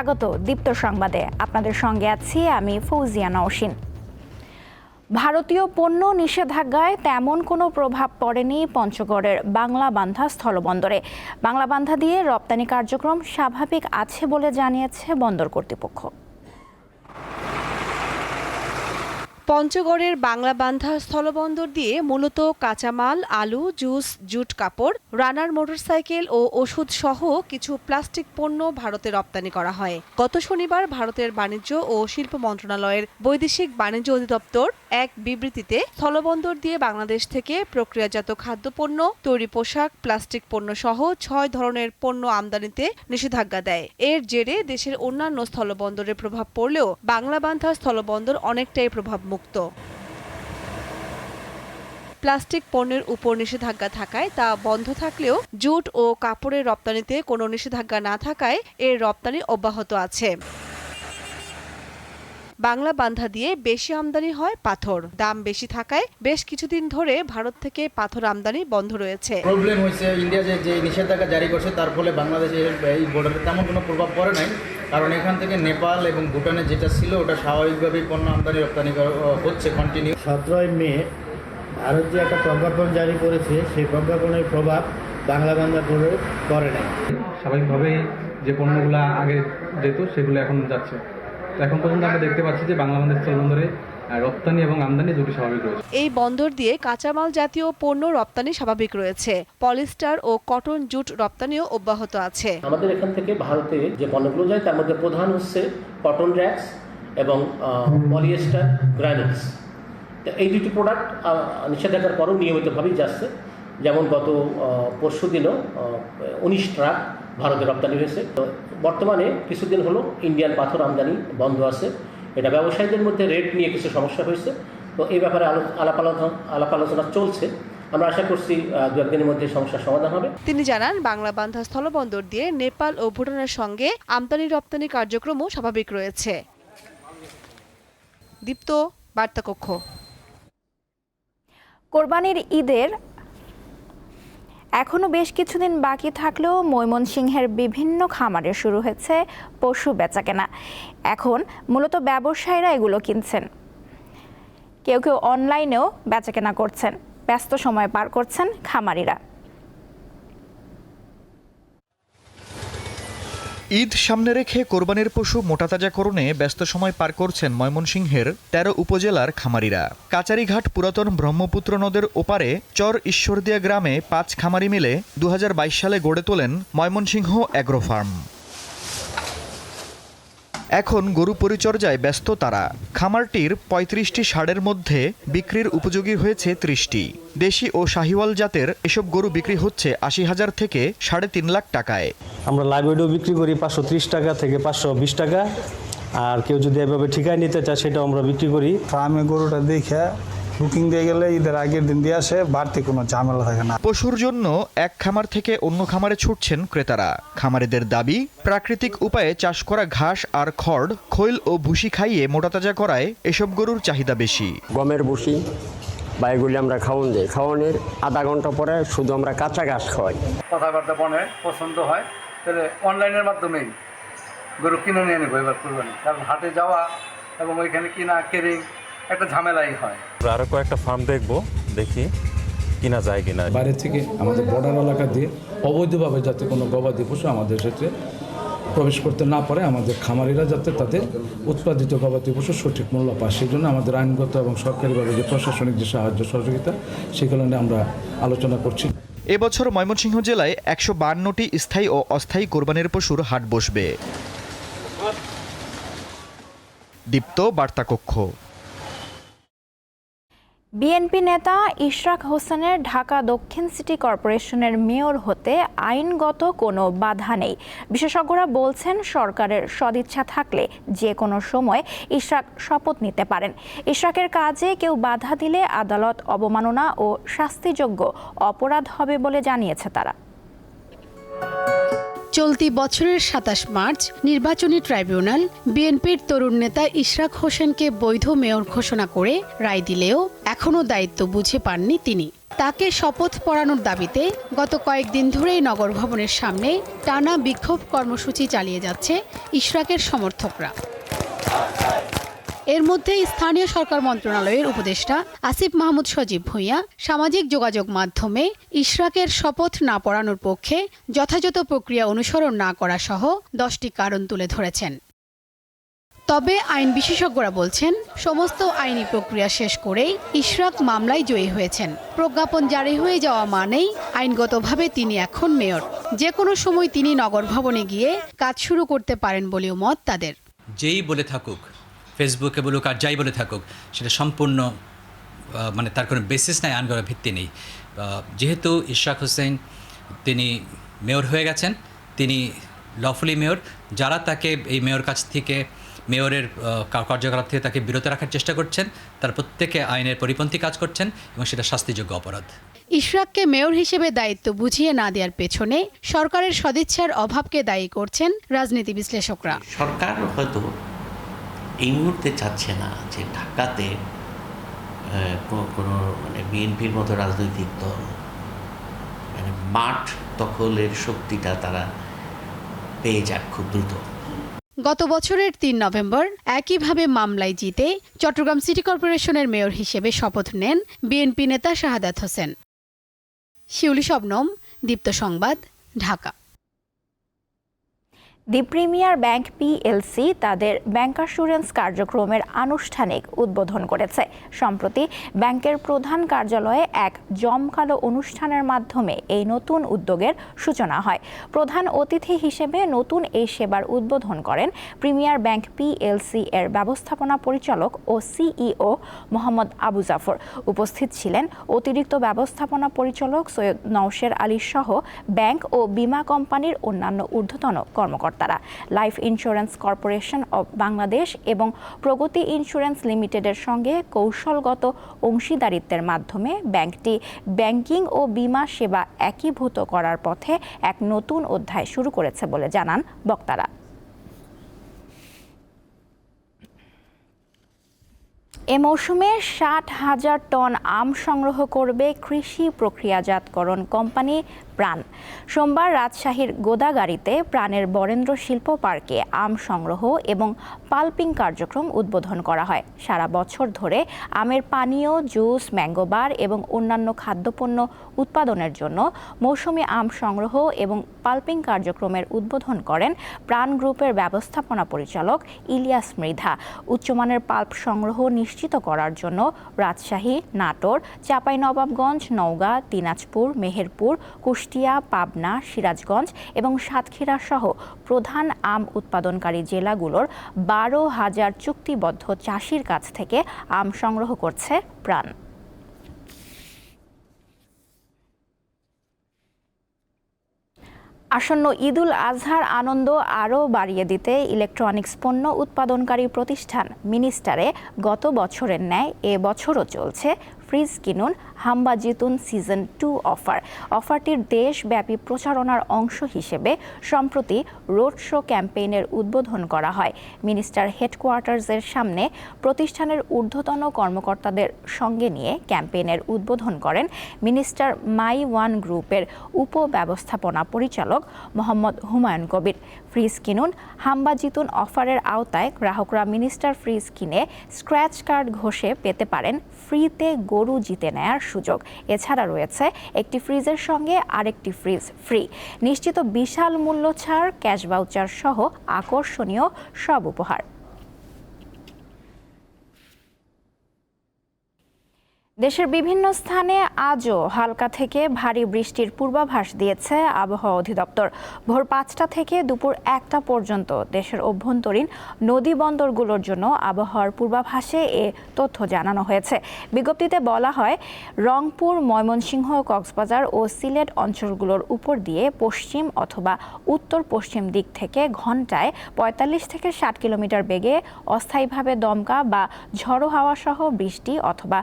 স্বাগত দীপ্ত সংবাদে। আপনাদের সঙ্গে আছি আমি ফৌজিয়া নওশিন। ভারতীয় পণ্য নিষেধাজ্ঞায় তেমন কোনো প্রভাব পড়েনি পঞ্চগড়ের বাংলা বান্ধা স্থলবন্দরে। বাংলা বান্ধা দিয়ে রপ্তানি কার্যক্রম স্বাভাবিক আছে বলে জানিয়েছে বন্দর কর্তৃপক্ষ। পঞ্চগড়ের বাংলাবান্ধা স্থলবন্দর দিয়ে মূলত কাঁচামাল, আলু, জুস, জুট কাপড়, রানার মোটরসাইকেল ও ওষুধ সহ কিছু প্লাস্টিক পণ্য ভারতে রপ্তানি করা হয়। গত শনিবার ভারতের বাণিজ্য ও শিল্প মন্ত্রণালয়ের বৈদেশিক বাণিজ্য অধিদপ্তর এক বিবৃতিতে স্থলবন্দর দিয়ে বাংলাদেশ থেকে প্রক্রিয়াজাত খাদ্যপণ্য, তৈরি পোশাক, প্লাস্টিক পণ্য সহ ছয় ধরনের পণ্য আমদানিতে নিষেধাজ্ঞা দেয়। এর জেরে দেশের অন্যান্য স্থলবন্দরে প্রভাব পড়লেও বাংলাবান্ধা স্থলবন্দর অনেকটাই প্রভাব প্রভাবমুক্ত। প্লাস্টিক পণ্যের উপর নিষেধাজ্ঞা থাকায় তা বন্ধ থাকলেও জুট ও কাপড়ের রপ্তানিতে কোনো নিষেধাজ্ঞা না থাকায় এর রপ্তানি অব্যাহত আছে। বাংলা বান্ধা দিয়ে বেশি আমদানি হয় পাথর। দাম বেশি থাকায় বেশ কিছুদিন ধরে ভারত থেকে পাথর আমদানি বন্ধ রয়েছে। প্রবলেম হয়েছে ইন্ডিয়া যে নিষেধাজ্ঞা জারি করছে, তার ফলে বাংলাদেশের এই বর্ডারে তেমন কোনো প্রভাব পড়ে নাই। কারণ এখান থেকে নেপাল এবং ভুটানে যেটা ছিল ওটা স্বাভাবিকভাবেই পণ্য আমদানি রপ্তানি করা- হচ্ছে কন্টিনিউ সতেরোই মে ভারত যে একটা প্রজ্ঞাপন জারি করেছে সেই প্রজ্ঞাপনের প্রভাব বাংলা বাংলা করে করে নাই। স্বাভাবিকভাবেই যে পণ্যগুলো আগে যেত সেগুলো এখন যাচ্ছে। তো এখন পর্যন্ত আমরা দেখতে পাচ্ছি যে বাংলা বাংলাদেশ স্থলবন্দরে আহ, রপ্তানি এবং আমদানি দুটি স্বাভাবিক রয়েছে। এই বন্দর দিয়ে কাঁচামাল জাতীয় পণ্য রপ্তানি স্বাভাবিক রয়েছে। পলিস্টার ও কটন জুট রপ্তানিও অব্যাহত আছে। আমাদের এখান থেকে ভারতে যে পণ্যগুলো যায় তার মধ্যে প্রধান হচ্ছে কটন র্যাক্স এবং পলিয়েস্টার গ্রানুলস তো এই দুটি প্রোডাক্ট নিষেধাজ্ঞার পরেও নিয়মিতভাবেই যাচ্ছে। যেমন গত পরশু দিনও উনিশ ট্রাক ভারতে রপ্তানি হয়েছে। তো বর্তমানে কিছুদিন হলো ইন্ডিয়ান পাথর আমদানি বন্ধ আছে। এটা ব্যবসায়ীদের মধ্যে রেট নিয়ে কিছু সমস্যা হয়েছে। তো এই ব্যাপারে আলো- আলাপ আলোচনা আলাপ আলোচনা চলছে। আমরা আশা করছি দু একদিনের মধ্যে সমস্যার সমাধান হবে। তিনি জানান বাংলা বান্ধা স্থলবন্দর দিয়ে নেপাল ও ভুটানের সঙ্গে আমদানি রপ্তানি কার্যক্রমও স্বাভাবিক রয়েছে। দীপ্ত বার্তাকক্ষ। কোরবানির ঈদের এখনও বেশ কিছুদিন বাকি থাকলেও ময়মনসিংহের বিভিন্ন খামারে শুরু হয়েছে পশু বেচাকেনা। এখন মূলত ব্যবসায়ীরা এগুলো কিনছেন। কেউ কেউ অনলাইনেও বেচাকেনা করছেন। ব্যস্ত সময় পার করছেন খামারিরা। ঈদ সামনে রেখে কোরবানির পশু মোটাতাজাকরণে ব্যস্ত সময় পার করছেন ময়মনসিংহের তেরো উপজেলার খামারিরা। কাচারিঘাট পুরাতন ব্রহ্মপুত্র নদের ওপারে চর ঈশ্বরদিয়া গ্রামে পাঁচ খামারি মিলে দু হাজার বাইশ সালে গড়ে তোলেন ময়মনসিংহ অ্যাগ্রো ফার্ম। এখন গরু পরিচর্যায় ব্যস্ত তারা। খামারটির পঁয়ত্রিশটি ষাঁড়ের মধ্যে বিক্রির উপযোগী হয়েছে ত্রিশটি। দেশি ও শাহিওয়াল জাতের এসব গরু বিক্রি হচ্ছে আশি হাজার থেকে সাড়ে তিন লাখ টাকায়। আমরা লাইভ বিক্রি করি পাঁচশো ত্রিশ টাকা থেকে পাঁচশো বিশ টাকা। আর কেউ যদি এভাবে ঠিকায় নিতে চায় সেটাও আমরা বিক্রি করি। ফার্মে গরুটা দেখে বুকিং দিয়ে গেলে ঈদের আগের দিন দিয়ে আসে বাড়তি কোনো ঝামেলা থাকে না। পশুর জন্য এক খামার থেকে অন্য খামারে ছুটছেন ক্রেতারা। খামারিদের দাবি প্রাকৃতিক উপায়ে চাষ করা ঘাস আর খড় খৈল ও ভুসি খাইয়ে মোটাতাজা করায় এসব গরুর চাহিদা বেশি। গমের ভুসি বা এগুলি আমরা খাওয়ান দিই। খাওয়ানোর আধা ঘণ্টা পরে শুধু আমরা কাঁচা ঘাস খাওয়াই। কথাবার্তা বনে পছন্দ হয় তাহলে অনলাইনের মাধ্যমেই গরু কিনে নিয়ে নেব এবার কুরবানি। কারণ হাটে যাওয়া এবং ওইখানে কিনা কেরিং একটা ঝামেলাই হয়। আরও কয়েকটা ফার্ম দেখব দেখি কিনা যায় কিনা। বাইরে থেকে আমাদের বর্ডার এলাকা দিয়ে অবৈধভাবে যাতে কোনো গবাদি পশু আমাদের ক্ষেত্রে প্রবেশ করতে না পারে আমাদের খামারিরা যাতে তাদের উৎপাদিত গবাদি পশু সঠিক মূল্য পায়। সেই জন্য আমাদের আইনগত এবং সরকারিভাবে যে প্রশাসনিক যে সাহায্য সহযোগিতা সেগুলো নিয়ে আমরা আলোচনা করছি। এবছর ময়মনসিংহ জেলায় একশো বান্নটি স্থায়ী ও অস্থায়ী কোরবানির পশুর হাট বসবে। দীপ্ত বার্তাকক্ষ। বিএনপি নেতা ইশরাক হোসেনের ঢাকা দক্ষিণ সিটি কর্পোরেশনের মেয়র হতে আইনগত কোনো বাধা নেই। বিশেষজ্ঞরা বলছেন সরকারের সদিচ্ছা থাকলে যে কোনো সময় ইশরাক শপথ নিতে পারেন। ইশরাকের কাজে কেউ বাধা দিলে আদালত অবমাননা ও শাস্তিযোগ্য অপরাধ হবে বলে জানিয়েছে তারা। চলতি বছরের সাতাশ মার্চ নির্বাচনী ট্রাইব্যুনাল বিএনপির তরুণ নেতা ইশরাক হোসেনকে বৈধ মেয়র ঘোষণা করে রায় দিলেও এখনও দায়িত্ব বুঝে পাননি তিনি। তাকে শপথ পড়ানোর দাবিতে গত কয়েকদিন ধরেই নগর ভবনের সামনে টানা বিক্ষোভ কর্মসূচি চালিয়ে যাচ্ছে ইশরাকের সমর্থকরা। এর মধ্যে স্থানীয় সরকার মন্ত্রণালয়ের উপদেষ্টা আসিফ মাহমুদ সজীব ভূঁইয়া সামাজিক যোগাযোগ মাধ্যমে ইশরাকের শপথ না পড়ানোর পক্ষে যথাযথ প্রক্রিয়া অনুসরণ না করা সহ দশটি কারণ তুলে ধরেছেন। তবে আইন বিশেষজ্ঞরা বলছেন, সমস্ত আইনি প্রক্রিয়া শেষ করেই ইশরাক মামলায় জয়ী হয়েছেন। প্রজ্ঞাপন জারি হয়ে যাওয়া মানেই আইনগতভাবে তিনি এখন মেয়র। যে কোনো সময় তিনি নগর ভবনে গিয়ে কাজ শুরু করতে পারেন বলেও মত তাদের। যেই বলে থাকুক ফেসবুকে বলুক আর যাই বলে থাকুক সেটা সম্পূর্ণ মানে তার কোনো বেসিস নাই আইন করার ভিত্তি নেই। যেহেতু ইশরাক হোসেন তিনি মেয়র হয়ে গেছেন তিনি লফুলি মেয়র যারা তাকে এই মেয়র কাছ থেকে মেয়রের কার্যকলাপ থেকে তাকে বিরত রাখার চেষ্টা করছেন তার প্রত্যেকে আইনের পরিপন্থী কাজ করছেন এবং সেটা শাস্তিযোগ্য অপরাধ। ইশরাককে মেয়র হিসেবে দায়িত্ব বুঝিয়ে না দেওয়ার পেছনে সরকারের সদিচ্ছার অভাবকে দায়ী করছেন রাজনীতি বিশ্লেষকরা। সরকার হয়তো এই মুহূর্তে চাচ্ছে না যে ঢাকাতে কোনো মানে বিএনপির মতো রাজনৈতিক দল মানে মাঠ দখলের শক্তিটা তারা পেয়ে যাক খুব দ্রুত। গত বছরের তিন নভেম্বর একইভাবে মামলায় জিতে চট্টগ্রাম সিটি কর্পোরেশনের মেয়র হিসেবে শপথ নেন বিএনপি নেতা শাহাদাত হোসেন। শিউলি শবনম, দীপ্ত সংবাদ, Dhaka. The premier bank PLC তাদের ব্যাংকাসুরেন্স কার্যক্রমের আনুষ্ঠানিক উদ্বোধন করেছে। সম্প্রতি ব্যাংকের প্রধান কার্যালয়ে এক জমকালো অনুষ্ঠানের মাধ্যমে এই নতুন উদ্যোগের সূচনা হয়। প্রধান অতিথি হিসেবে নতুন এই সেবার উদ্বোধন করেন প্রিমিয়ার ব্যাংক পিএলসি এর ব্যবস্থাপনা পরিচালক ও সিইও মোহাম্মদ আবু জাফর। উপস্থিত ছিলেন অতিরিক্ত ব্যবস্থাপনা পরিচালক সৈয়দ নওশের আলী সহ ব্যাংক ও বীমা কোম্পানির অন্যান্য ঊর্ধ্বতন কর্মকর্তারা life insurance corporation of Bangladesh এবং প্রগতি ইন্স্যুরেন্স লিমিটেডের সঙ্গে কৌশলগত অংশীদারিত্বের মাধ্যমে ব্যাংকটি ব্যাংকিং ও বীমা সেবা একীভূত করার পথে এক নতুন অধ্যায় শুরু করেছে বলে জানান বক্তারা। এ মৌসুমে ষাট হাজার টন আম সংগ্রহ করবে কৃষি প্রক্রিয়াজাতকরণ কোম্পানি প্রাণ। সোমবার রাজশাহীর গোদাগাড়িতে প্রাণের বরেন্দ্র শিল্প পার্কে আম সংগ্রহ এবং পাল্পিং কার্যক্রম উদ্বোধন করা হয়। সারা বছর ধরে আমের পানীয়, জুস ম্যাঙ্গোবার এবং অন্যান্য খাদ্যপণ্য উৎপাদনের জন্য মৌসুমী আম সংগ্রহ এবং পাল্পিং কার্যক্রমের উদ্বোধন করেন প্রাণ গ্রুপের ব্যবস্থাপনা পরিচালক ইলিয়াস মৃধা। উচ্চমানের পাল্প সংগ্রহ নিশ্চিত করার জন্য রাজশাহী, নাটোর, চাঁপাইনবাবগঞ্জ, নওগাঁ, দিনাজপুর, মেহেরপুর কুষ্টিয়া, পাবনা, সিরাজগঞ্জ এবং সাতক্ষীরা সহ প্রধান আম উৎপাদনকারী জেলাগুলোর বারো হাজার চুক্তিবদ্ধ চাষির কাছ থেকে আম সংগ্রহ করছে প্রাণ। আসন্ন ঈদুল আজহার আনন্দ আরও বাড়িয়ে দিতে ইলেকট্রনিক্স পণ্য উৎপাদনকারী প্রতিষ্ঠান মিনিস্টারে গত বছরের ন্যায় এ বছরও চলছে ফ্রিজ কিনুন হাম্বা জিতুন সিজন টু অফার। অফারটির দেশব্যাপী প্রচারণার অংশ হিসেবে সম্প্রতি রোড শো ক্যাম্পেইনের উদ্বোধন করা হয়। মিনিস্টার হেডকোয়ার্টার্সের সামনে প্রতিষ্ঠানের ঊর্ধ্বতন কর্মকর্তাদের সঙ্গে নিয়ে ক্যাম্পেইনের উদ্বোধন করেন মিনিস্টার মাই ওয়ান গ্রুপের উপব্যবস্থাপনা পরিচালক মোহাম্মদ হুমায়ুন কবির। ফ্রিজ কিনুন হাম্বা জিতুন অফারের আওতায় গ্রাহকরা মিনিস্টার ফ্রিজ কিনে স্ক্র্যাচ কার্ড ঘষে পেতে পারেন। ফ্রিতে গরু জিতে নেয়ার সুযোগ। এছাড়া রয়েছে একটি ফ্রিজের সঙ্গে আরেকটি ফ্রিজ ফ্রি নিশ্চিত বিশাল মূল্য ছাড়, ক্যাশ ভাউচার সহ আকর্ষণীয় সব উপহার। দেশের বিভিন্ন স্থানে আজও হালকা থেকে ভারী বৃষ্টির পূর্বাভাস দিয়েছে আবহাওয়া অধিদপ্তর। ভোর পাঁচটা থেকে দুপুর একটা পর্যন্ত দেশের অভ্যন্তরীণ নদী বন্দরগুলোর জন্য আবহাওয়ার পূর্বাভাসে এ তথ্য জানানো হয়েছে। বিজ্ঞপ্তিতে বলা হয়, রংপুর, ময়মনসিংহ, কক্সবাজার ও সিলেট অঞ্চলগুলোর উপর দিয়ে পশ্চিম অথবা উত্তর পশ্চিম দিক থেকে ঘন্টায় পঁয়তাল্লিশ থেকে ষাট কিলোমিটার বেগে অস্থায়ীভাবে দমকা বা ঝড়ো হাওয়াসহ বৃষ্টি অথবা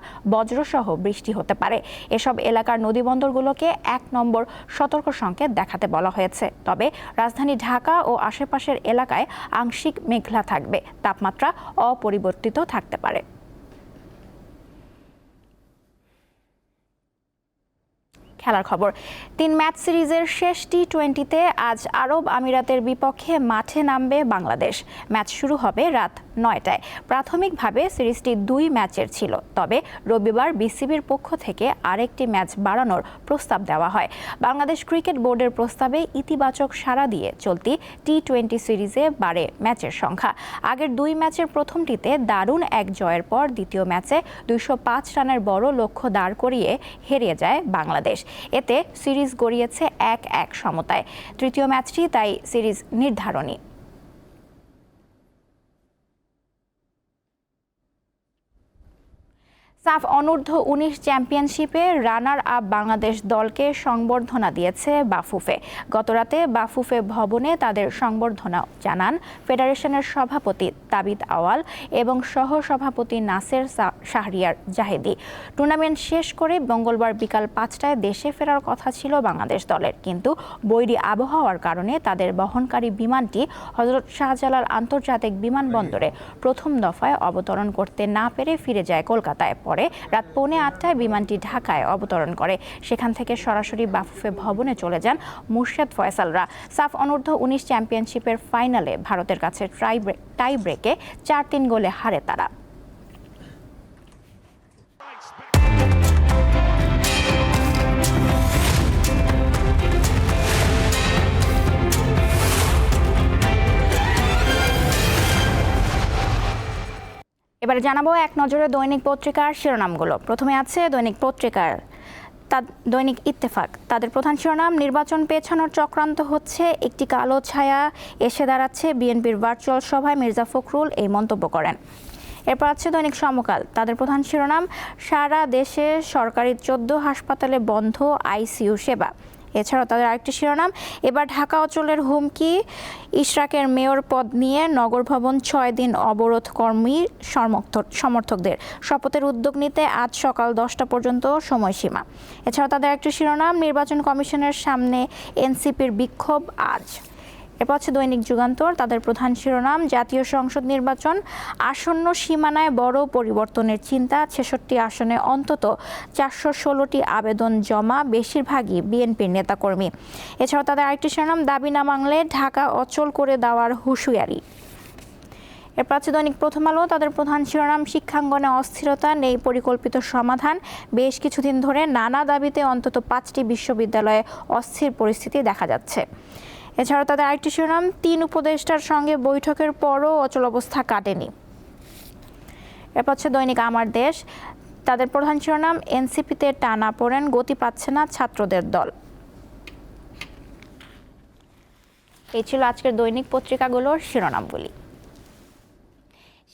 বজ্রসহ বৃষ্টি হতে পারে। এসব এলাকার নদীবন্দরগুলোকে এক নম্বর সতর্ক সংকেত দেখাতে বলা হয়েছে। তবে রাজধানী ঢাকা ও আশেপাশের এলাকায় আংশিক মেঘলা থাকবে। তাপমাত্রা অপরিবর্তিত থাকতে পারে। খেলার খবর, তিন ম্যাচ সিরিজের শেষ টি টোয়েন্টিতে আজ আরব আমিরাতের বিপক্ষে মাঠে নামবে বাংলাদেশ। ম্যাচ শুরু হবে রাত নয়টায়। প্রাথমিকভাবে সিরিজটি দুই ম্যাচের ছিল, তবে রবিবার বিসিবির পক্ষ থেকে আরেকটি ম্যাচ বাড়ানোর প্রস্তাব দেওয়া হয়। বাংলাদেশ ক্রিকেট বোর্ডের প্রস্তাবে ইতিবাচক সাড়া দিয়ে চলতি টি টোয়েন্টি সিরিজে বাড়ে ম্যাচের সংখ্যা। আগের দুই ম্যাচের প্রথমটিতে দারুণ এক জয়ের পর দ্বিতীয় ম্যাচে দুইশো পাঁচ রানের বড় লক্ষ্য দাঁড় করিয়ে হেরিয়ে যায় বাংলাদেশ। এতে সিরিজ গড়িয়েছে এক এক সমতায়। তৃতীয় ম্যাচটি তাই সিরিজ নির্ধারণী। সাফ অনূর্ধ্ব উনিশ চ্যাম্পিয়নশিপে রানার আপ বাংলাদেশ দলকে সংবর্ধনা দিয়েছে বাফুফে। গতরাতে বাফুফে ভবনে তাদের সংবর্ধনা জানান ফেডারেশনের সভাপতি তাবিদ আওয়াল এবং সহ সভাপতি নাসের শাহরিয়ার জাহেদি। টুর্নামেন্ট শেষ করে মঙ্গলবার বিকাল পাঁচটায় দেশে ফেরার কথা ছিল বাংলাদেশ দলের। কিন্তু বৈরী আবহাওয়ার কারণে তাদের বহনকারী বিমানটি হজরত শাহজালাল আন্তর্জাতিক বিমানবন্দরে প্রথম দফায় অবতরণ করতে না পেরে ফিরে যায় কলকাতায়। পরে রাত পৌনে আটটায় বিমানটি ঢাকায় অবতরণ করে। সেখান থেকে সরাসরি বাফুফে ভবনে চলে যান মুর্শেদ ফয়সালরা। সাফ অনূর্ধ্ব উনিশ চ্যাম্পিয়নশিপের ফাইনালে ভারতের কাছে টাই ব্রেকে চার তিন গোলে হারে তারা। এবারে জানাব এক নজরে দৈনিক পত্রিকার শিরোনামগুলো। প্রথমে আছে দৈনিক পত্রিকার তা দৈনিক ইত্তেফাক। তাদের প্রধান শিরোনাম, নির্বাচন পেছানোর চক্রান্ত হচ্ছে, একটি কালো ছায়া এসে দাঁড়াচ্ছে বিএনপির ভার্চুয়াল সভায় মির্জা ফখরুল এই মন্তব্য করেন। এরপর আছে দৈনিক সমকাল। তাদের প্রধান শিরোনাম, সারা দেশে সরকারি চোদ্দ হাসপাতালে বন্ধ আইসিইউ সেবা। এছাড়াও তাদের আরেকটি শিরোনাম, এবার ঢাকা অঞ্চলের হুমকি, ইশরাকের মেয়র পদ নিয়ে নগর ভবন ছয় দিন অবরোধ কর্মী সমর্থক সমর্থকদের। শপথের উদ্যোগ নিতে আজ সকাল দশটা পর্যন্ত সময়সীমা। এছাড়াও তাদের একটি শিরোনাম, নির্বাচন কমিশনের সামনে এনসিপির বিক্ষোভ আজ। এরপর দৈনিক যুগান্তর, তাদের প্রধান শিরোনাম, জাতীয় সংসদ নির্বাচন, আসন্ন সীমানায় বড় পরিবর্তনের চিন্তা, ছেষট্টি আসনে অন্তত চারশো ষোলোটি আবেদন জমা, বেশিরভাগই বিএনপির নেতাকর্মী। এছাড়াও তাদের আরেকটি শিরোনাম, দাবি না মানলে ঢাকা অচল করে দেওয়ার হুঁশিয়ারি। এরপর আছে দৈনিক প্রথম আলো, তাদের প্রধান শিরোনাম, শিক্ষাঙ্গনে অস্থিরতা নেই পরিকল্পিত সমাধান, বেশ কিছুদিন ধরে নানা দাবিতে অন্তত পাঁচটি বিশ্ববিদ্যালয়ে অস্থির পরিস্থিতি দেখা যাচ্ছে। এছাড়াও তাদের আরেকটি শিরোনাম, তিন উপদেষ্টার সঙ্গে বৈঠকের পরও অচল অবস্থা কাটেনি। এরপর হচ্ছে দৈনিক আমার দেশ। তাদের প্রধান শিরোনাম, এনসিপিতে টানা পড়েন, গতি পাচ্ছে না ছাত্রদের দল। এই ছিল আজকের দৈনিক পত্রিকাগুলোর শিরোনামগুলি।